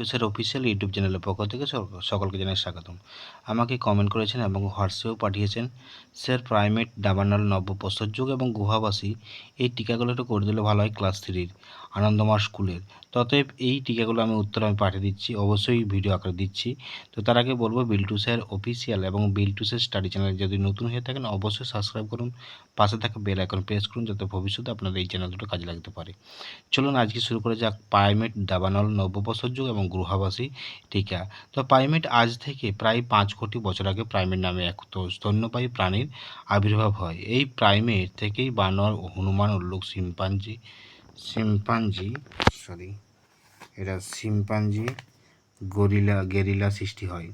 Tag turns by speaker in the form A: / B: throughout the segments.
A: টুসের official YouTube চ্যানেলের পক্ষ থেকে সক- সকলকে জানাই স্বাগতম। আমাকে কমেন্ট করেছেন এবং হোয়াটসঅ্যাপেও পাঠিয়েছেন স্যার প্রাইমেট দাবানল যুগ এবং গুহাবাসী। এই টিকাগুলো একটু করে দিলে ভালো হয় ক্লাস থ্রির আনন্দমার স্কুলের। ততএব এই টিকাগুলো আমি উত্তর আমি পাঠিয়ে দিচ্ছি। অবশ্যই ভিডিও আকারে দিচ্ছি। তো তার আগে বলব বিল্টু স্যার অফিসিয়াল এবং বিল্টু স্যার স্টাডি চ্যানেল যদি নতুন হয়ে থাকেন, অবশ্যই সাবস্ক্রাইব করুন। পাশে থাকা বেল আইকন প্রেস করুন, যাতে ভবিষ্যতে আপনাদের এই চ্যানেল দুটো কাজে লাগতে পারে। চলুন আজকে শুরু করে যাক পাইমেট দাবানল নব্যপ্রস্তরযুগ এবং গ্রহাবাসী টিকা। তো প্রাইমেট আজ থেকে প্রায় পাঁচ কোটি বছর আগে প্রাইমেট নামে এক স্তন্যপায়ী প্রাণীর আবির্ভাব হয়। এই প্রাইমেট থেকেই বানর, হনুমান, উল্লুক, শিম্পাঞ্জি শিম্পাঞ্জি সরি এটা শিম্পাঞ্জি গরিলা, গেরিলা সৃষ্টি হয়।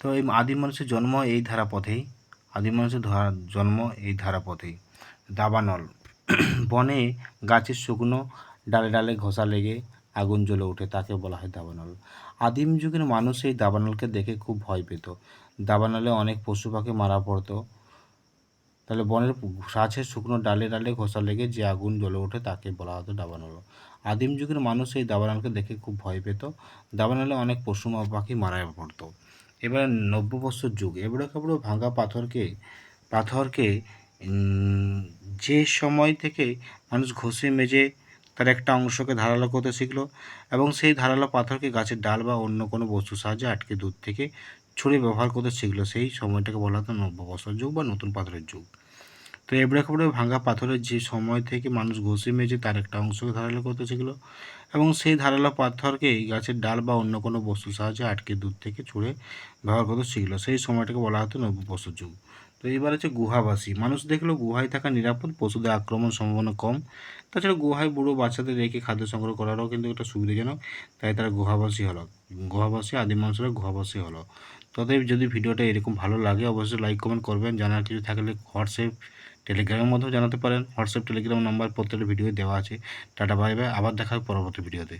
A: তো এই আদিম মানুষের জন্ম এই ধারাপথেই আদিম মানুষের জন্ম এই ধারাপথেই দাবানল, বনে গাছের শুকনো ডালে ডালে ঘষা লেগে আগুন জ্বলে ওঠে, তাকে বলা হয় দাবানল। আদিম যুগের মানুষ এই দাবানলকে দেখে খুব ভয় পেত। দাবানলে অনেক পশু পাখি মারা পড়তো তাহলে বনের গাছের শুকনো ডালে ডালে ঘোষা লেগে যে আগুন জ্বলে ওঠে তাকে বলা হতো দাবানল। আদিম যুগের মানুষ এই দাবানলকে দেখে খুব ভয় পেত। দাবানলে অনেক পশু পাখি মারা পড়তো। এবার নব্য বছর যুগ। এবড়ো খেবড়ো ভাঙা পাথরকে পাথরকে যে সময় থেকে মানুষ ঘষে মেজে তার একটা অংশকে ধারালো করতে শিখলো এবং সেই ধারালো পাথরকে গাছের ডাল বা অন্য কোনো বস্তুর সাহায্যে আটকে দূর থেকে ছুরি ব্যবহার করতে শিখলো। সেই সময়টাকে বলা হতো নব্য বছর যুগ বা নতুন পাথরের যুগ। তো এবড়ে খেবড়ে ভাঙা পাথরের যে সময় থেকে মানুষ ঘষে মেজে তার একটা অংশকে ধারালো করতে শিখলো এবং সেই ধারালো পাথরকে গাছের ডাল বা অন্য কোনো বস্তুর সাহায্যে আটকে দূর থেকে ছুঁড়ে ব্যবহার করতে শিখলো। সেই সময়টাকে বলা হতো নব্য বছর যুগ। তো এবার হচ্ছে গুহাবাসী। মানুষ দেখল গুহায় থাকা নিরাপদ, পশুদের আক্রমণ সম্ভাবনা কম। তাছাড়া গুহায় বুড়ো বাচ্চাদের রেখে খাদ্য সংগ্রহ করারও কিন্তু একটা সুবিধাজনক, তাই তারা গুহাবাসী হলো। গুহাবাসী আদিম মানুষেরা গুহাবাসী হলো। ততএব যদি ভিডিওটা এরকম ভালো লাগে, অবশ্যই লাইক কমেন্ট করবেন। জানার কিছু থাকলে হোয়াটসঅ্যাপ, টেলিগ্রামের মাধ্যমে জানাতে পারেন। হোয়াটসঅ্যাপ, টেলিগ্রাম নাম্বার প্রত্যেকটা ভিডিও দেওয়া আছে। টাটা বাই বাই আবার দেখা পরবর্তী ভিডিওতে।